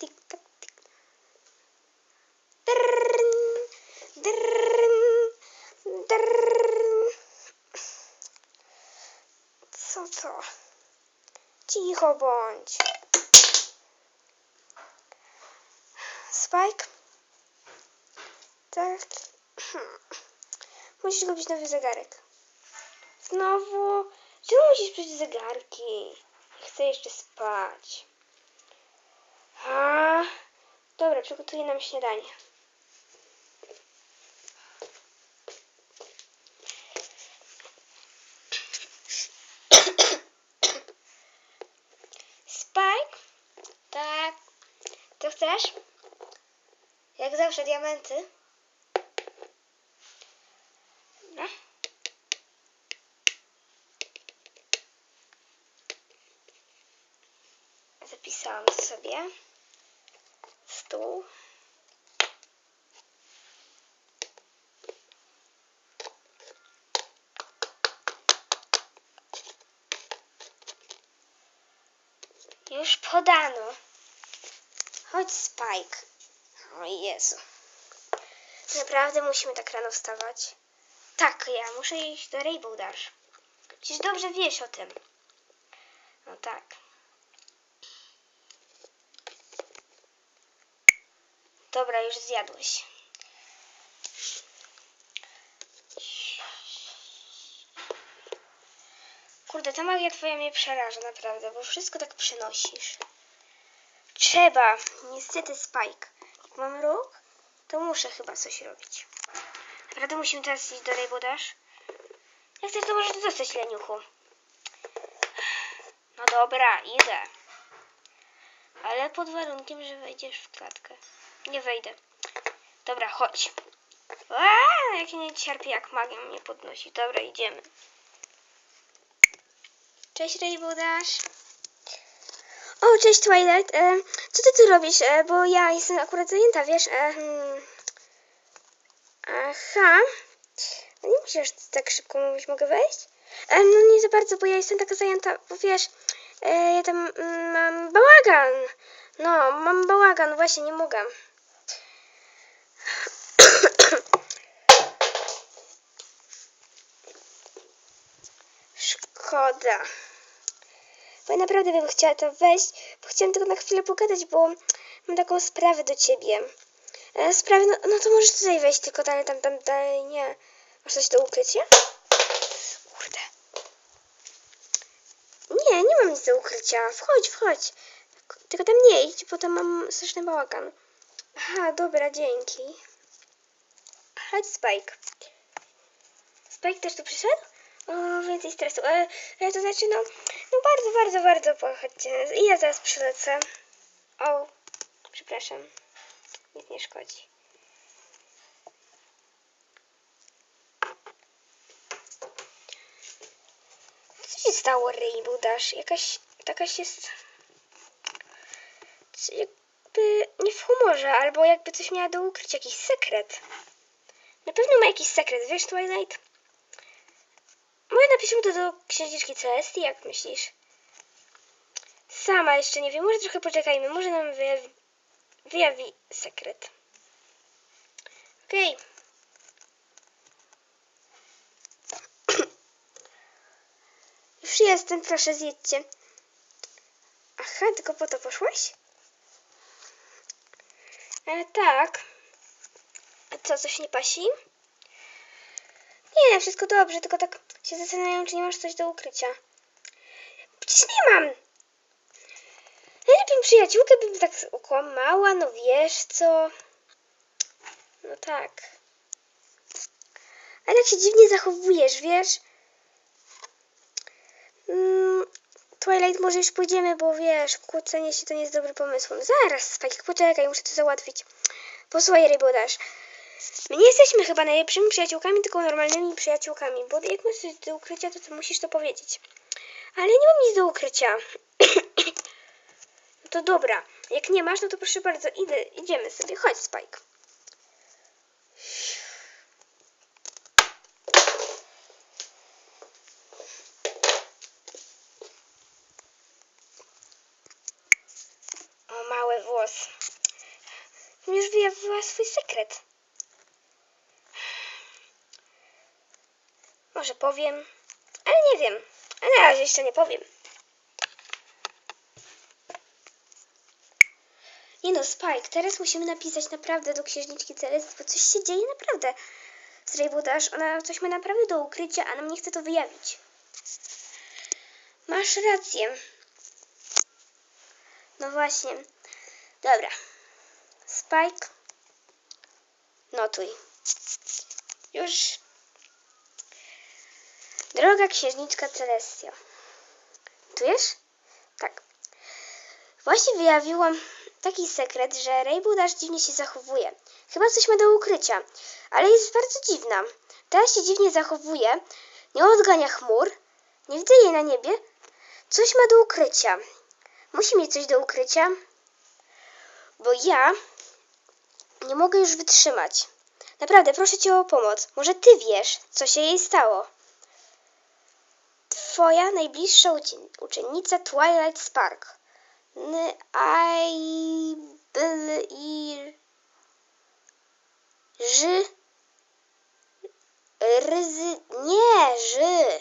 tik, tak, tik. Drrn, drrn, drrn. Co to? Cicho bądź. Spike? Tak. Hmm. Musisz kupić nowy zegarek. Znowu? Czemu musisz przejść zegarki? Chcę jeszcze spać. A, dobra, przygotuję nam śniadanie. Spike? Tak. Co chcesz? Jak zawsze diamenty. Dobra. Zapisałam sobie stół. Już podano. Chodź, Spike. O Jezu. Naprawdę musimy tak rano wstawać? Tak, ja muszę iść do Rainbow Dash. Przecież dobrze wiesz o tym. No tak. Dobra, już zjadłeś. Kurde, ta magia twoja mnie przeraża naprawdę, bo wszystko tak przynosisz. Trzeba. Niestety Spike. Jak mam róg, to muszę chyba coś robić. Naprawdę musimy teraz iść do Rainbow Dash? Jak chcesz, to możesz zostać, leniuchu. No dobra, idę. Ale pod warunkiem, że wejdziesz w klatkę. Nie wejdę. Dobra, chodź. Aaa, jak nie cierpię, jak magia mnie podnosi. Dobra, idziemy. Cześć, Rainbow Dash. O, cześć Twilight. E, co ty tu robisz? E, bo ja jestem akurat zajęta, wiesz? E, hmm. Aha. No nie musisz tak szybko mówić, mogę wejść? E, no nie za bardzo, bo ja jestem taka zajęta, bo wiesz, e, ja tam mm, mam bałagan. No, mam bałagan, właśnie nie mogę. Szkoda. Bo ja naprawdę bym chciała to wejść, bo chciałam tylko na chwilę pogadać, bo mam taką sprawę do ciebie. E, sprawę, no, no to możesz tutaj wejść, tylko dalej tam, tam dalej nie. Masz coś do ukrycia? Kurde. Nie, nie mam nic do ukrycia. Wchodź, wchodź. Tylko tam nie idź, bo tam mam straszny bałagan. Aha, dobra, dzięki. Chodź, Spike. Spike też tu przyszedł? O, więcej stresu. E, e, to znaczy, no, no bardzo, bardzo, bardzo pochodźcie. I ja zaraz przylecę. O, przepraszam. Nic nie szkodzi. Co się stało, Rainbow Dash? Jakaś, takaś jest... Jakby nie w humorze, albo jakby coś miała do ukrycia, jakiś sekret. Na pewno ma jakiś sekret, wiesz, Twilight? Może napiszemy to do księżniczki Celestii, jak myślisz? Sama jeszcze nie wiem, może trochę poczekajmy, może nam wyjawi, wyjawi sekret. Okej. Już jestem, proszę zjedźcie. Aha, tylko po to poszłaś? E, tak. A co, coś nie pasi? Nie, wszystko dobrze, tylko tak się zastanawiam, czy nie masz coś do ukrycia. Przecież nie mam. Najlepiej przyjaciółkę bym tak okłamała, no wiesz co. No tak. Ale jak się dziwnie zachowujesz, wiesz? Mm, Twilight, może już pójdziemy, bo wiesz, kłócenie się to nie jest dobrym pomysłem. Zaraz, Spike, poczekaj, muszę to załatwić. Posłuchaj, Rainbow Dash. My nie jesteśmy chyba najlepszymi przyjaciółkami, tylko normalnymi przyjaciółkami, bo jak masz coś do ukrycia, to, to musisz to powiedzieć. Ale nie mam nic do ukrycia. no to dobra, jak nie masz, no to proszę bardzo, idę, idziemy sobie. Chodź, Spike. O, mały włos. Już wyjawiła swój sekret. Może powiem, ale nie wiem. Na razie jeszcze nie powiem. Nie no, Spike, teraz musimy napisać naprawdę do księżniczki Celestii, bo coś się dzieje naprawdę z Dash. Ona coś ma naprawdę do ukrycia, a nam nie chce to wyjawić. Masz rację. No właśnie. Dobra. Spike. Notuj. Już. Droga księżniczka Celestia. Czujesz? Tak. Właśnie wyjawiłam taki sekret, że Rainbow Dash dziwnie się zachowuje. Chyba coś ma do ukrycia, ale jest bardzo dziwna. Teraz się dziwnie zachowuje, nie odgania chmur, nie widzę jej na niebie. Coś ma do ukrycia. Musi mieć coś do ukrycia, bo ja nie mogę już wytrzymać. Naprawdę, proszę cię o pomoc. Może ty wiesz, co się jej stało. Twoja najbliższa uczennica Twilight Spark. N I B I Ży Ryzy nie Ży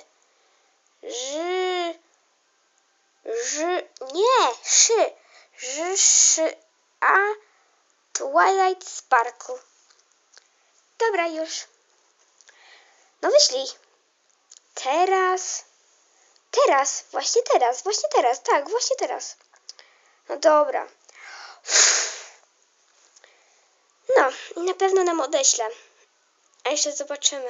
Ży Ży nie Szy Ży Szy A Twilight Sparkle. Dobra już. No wyślij. Teraz. Teraz, właśnie teraz, właśnie teraz, tak, właśnie teraz. No dobra. No, na pewno nam odeślę. A jeszcze zobaczymy.